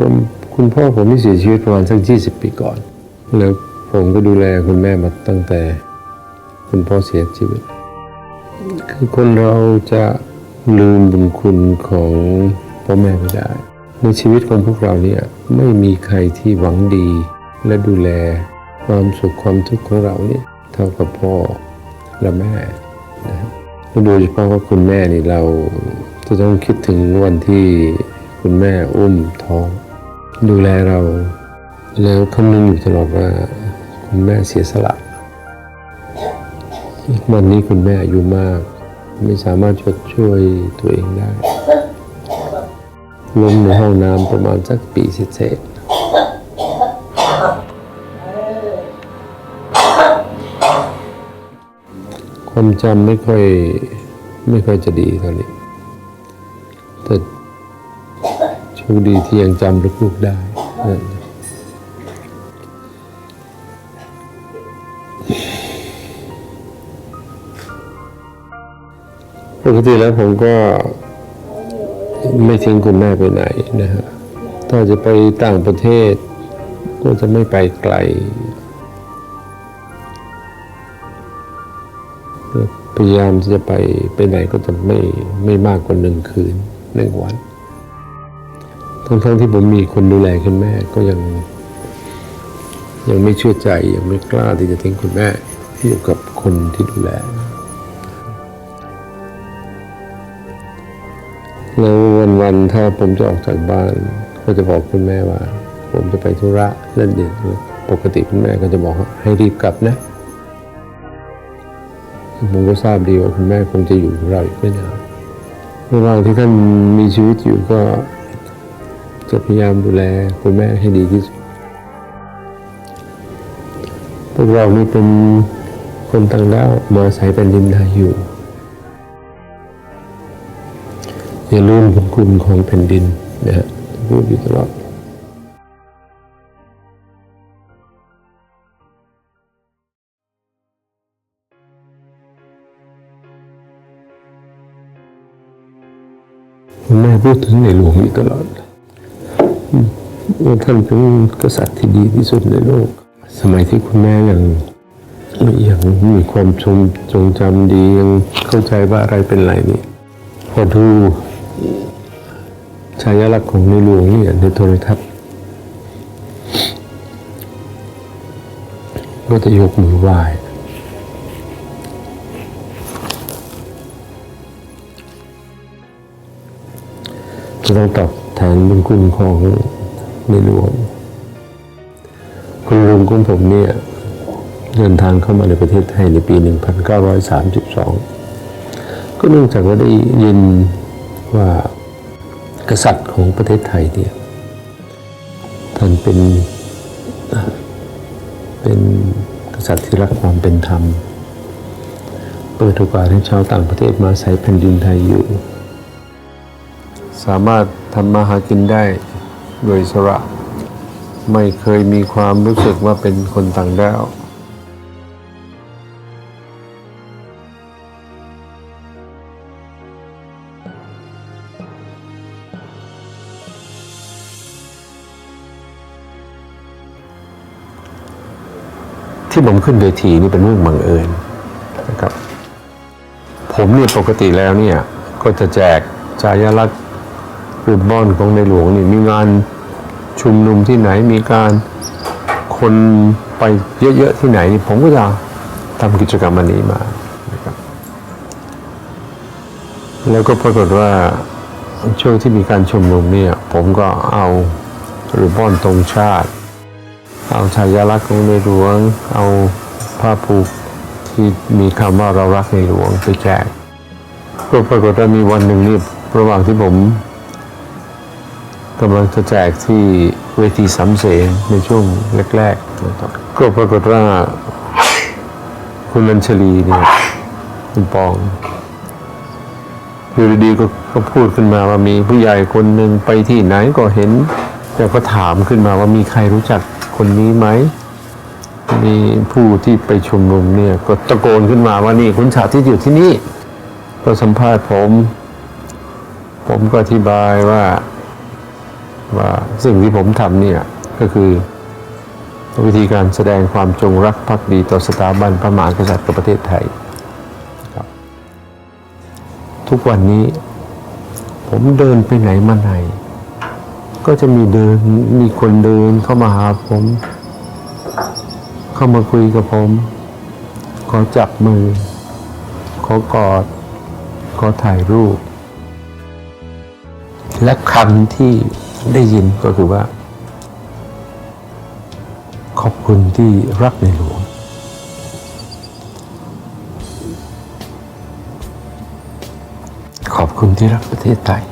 ผมคุณพ่อผมที่เสียชีวิตประมาณสักยี่สิบปีก่อน แล้วผมก็ดูแลคุณแม่มาตั้งแต่ คุณพ่อเสียชีวิต คือคนเราจะลืมบุญคุณของพ่อแม่ไม่ได้ ในชีวิตของพวกเราเนี่ยไม่มีใครที่หวังดี และดูแลความสุขความทุกข์ของเราเนี่ยเท่ากับพ่อและแม่นะครับและโดยเฉพาะว่าคุณแม่นี่เราจะต้องคิดถึงวันที่คุณแม่อุ้มท้อง ดูแลเรา แล้วคำนึงอยู่ตลอดว่า คุณแม่เสียสละวันนี้คุณแม่อายุมาก ไม่สามารถชดช่วยตัวเองได้ล้มในห้องน้ำประมาณสักปีเศษความจำไม่ค่อยไม่ค่อยจะดีตอนนี้ คดีที่ยังจำลูกๆได้ปกติแล้วผมก็ไม่ทิ้งคุณแม่ไปไหนนะฮะ ถ้าจะไปต่างประเทศ ก็จะไม่ไปไกล พยายามที่จะไปไปไหนก็จะไม่ไม่มากกว่าหนึ่งคืนหนึ่งวัน ทั้งๆที่ผมมีคนดูแลคุณแม่ก็ยัง ยังไม่เชื่อใจยังไม่กล้าที่จะทิ้งคุณแม่อยู่กับคนที่ดูแลแล้ววันๆถ้าผมจะออกจากบ้าน ก็จะบอกคุณแม่ว่า ผมจะไปธุระเล่นเด็กปกติคุณแม่ก็จะบอกให้รีบกลับนะผมก็ทราบดีว่าคุณแม่คงจะอยู่กับเราอีกไม่นานระหว่างที่ท่านมีชีวิตอยู่ก็ จะพยายามดูแลคุณแม่ให้ดีที่สุด พวกเรานี่เป็นคนต่างด้าวมาอาศัยแผ่นดินไทยอยู่ อย่าลืมคุณของแผ่นดินนะฮะพูดอยู่ตลอดคุณแม่พูดถึงในหลวงอยู่ตลอด ท่านเป็นกษัตริย์ที่ดีที่สุดในโลก สมัยที่คุณแม่ยังยังมีความทรงจงจำดียังเข้าใจว่าอะไรเป็นไรนี่พอดูชายลักษณ์ของในหลวงเนี่ยในโทรทัศน์ก็จะยกมือไหว้จะต้องตอบ แทนบุญคุณของในหลวงคุณลุงของผมเนี่ยเดินทางเข้ามาในประเทศไทยในปี 1932 ก็เนื่องจากว่าได้ยินว่ากษัตริย์ของประเทศไทยเนี่ยท่านเป็นเป็นกษัตริย์ที่รักความเป็นธรรม เปิดโอกาสให้ชาวต่างประเทศมาอาศัยแผ่นดินไทยอยู่ สามารถ ทำมาหากินได้โดยสระ ไม่เคยมีความรู้สึกว่าเป็นคนต่างด้าวที่ผมขึ้นเวทีนี่เป็นเรื่องบังเอิญนะครับ ผมเนี่ยปกติแล้วเนี่ย ก็จะแจกจายลักษณ์ รูปบอนของในหลวงนี่มีงานชุมนุมที่ไหนมีการคนไปเยอะๆที่ไหนนี่ผมก็จะทำกิจกรรมอันนี้มานะครับแล้วก็ปรากฏว่าช่วงที่มีการชุมนุมเนี่ยผมก็เอารูปบอนตรงชาติ เอาชายลักษณ์ของในหลวง เอาผ้าผูกที่มีคำว่าเรารักในหลวงไปแจกก็ปรากฏว่ามีวันหนึ่งนี่ระหว่างที่ผม กำลังจะแจกที่เวทีสำเสนในช่วงแรกๆนะครับก็ปรากฏว่าคุณนัญชลีเนี่ยคุณปองอยู่ดีๆก็ก็พูดขึ้นมาว่ามีผู้ใหญ่คนหนึ่งไปที่ไหนก็เห็น แต่ก็ถามขึ้นมาว่ามีใครรู้จักคนนี้ไหมมีผู้ที่ไปชุมนุมเนี่ยก็ตะโกนขึ้นมาว่านี่คุณชาที่อยู่ที่นี่ก็สัมภาษณ์ผม ผมก็อธิบายว่า ว่าสิ่งที่ผมทำเนี่ยก็คือวิธีการแสดงความจงรักภักดีต่อสถาบันพระมหากษัตริย์กับประเทศไทยครับทุกวันนี้ผมเดินไปไหนมาไหน ก็จะมีเดินมีคนเดินเข้ามาหาผม เข้ามาคุยกับผม ขอจับมือ ขอกอด ขอถ่ายรูป และคำที่ ได้ยินก็คือว่า ขอบคุณที่รักในหลวง ขอบคุณที่รักประเทศไทย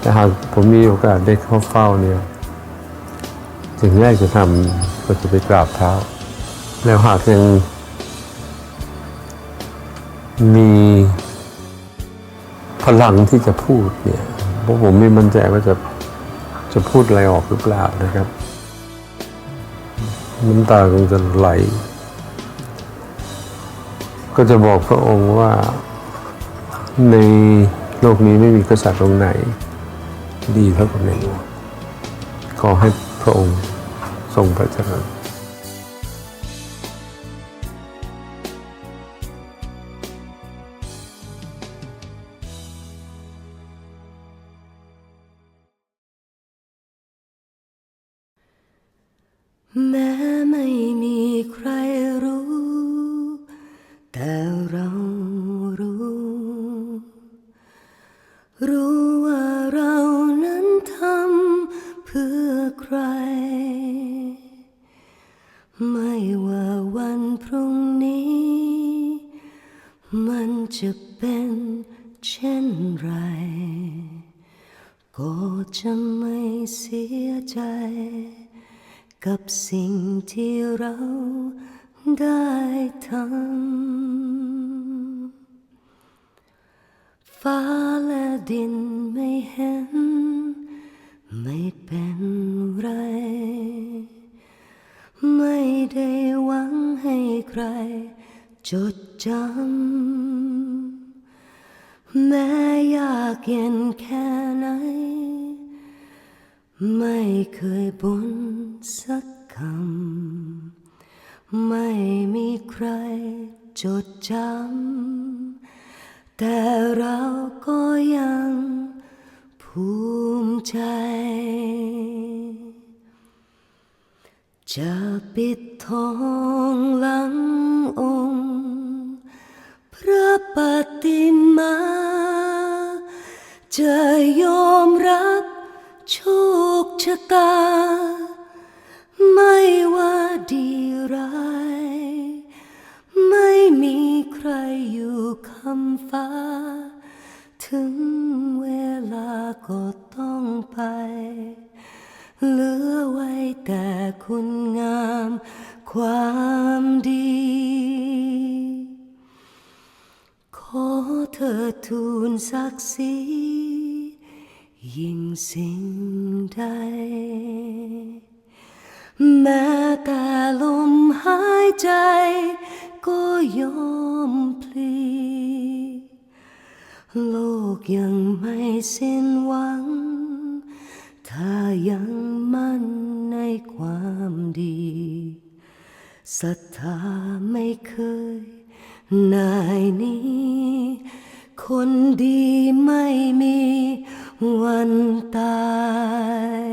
แต่หากผมมีโอกาสได้เข้าเฝ้าเนี่ย สิ่งแรกจะทำก็จะไปกราบเท้า แล้วหากยังมีพลังที่จะพูดเนี่ยเพราะผมไม่มั่นใจว่าจะจะพูดอะไรออกหรือเปล่านะครับน้ำตาคงจะไหล ก็จะบอกพระองค์ว่าในโลกนี้ไม่มีกษัตริย์องค์ไหน ดีเท่ากับในหลวงขอให้ พระองค์ทรงพระเจริญแม้ไม่ ใคร ไม่ว่าวันพรุ่งนี้ มันจะเป็นเช่นไร ก็จะไม่เสียใจ กับสิ่งที่เราได้ทำฟ้าและดินไม่เห็น ไม่เป็นไร ไม่ได้หวังให้ใคร จดจำ แม้ยากเย็นแค่ไหน ไม่เคยบ่นสักคำ ไม่มีใครจดจำ แต่เราก็ยัง ภูมิใจ จะปิดทองหลังองค์ พระปฏิมา จะยอมรับโชคชะตา ไม่ว่าดีร้าย ไม่มีใครอยู่คำฟ้า เธอทูลศักดิ์ศรียิ่งสิ่งใด แม้แต่ลมหายใจ ก็ยอมพลี โลกยังไม่สิ้นหวัง ถ้ายังมั่นในความดีศรัทธาไม่เคยนายนี้ คนดีไม่มีวันตาย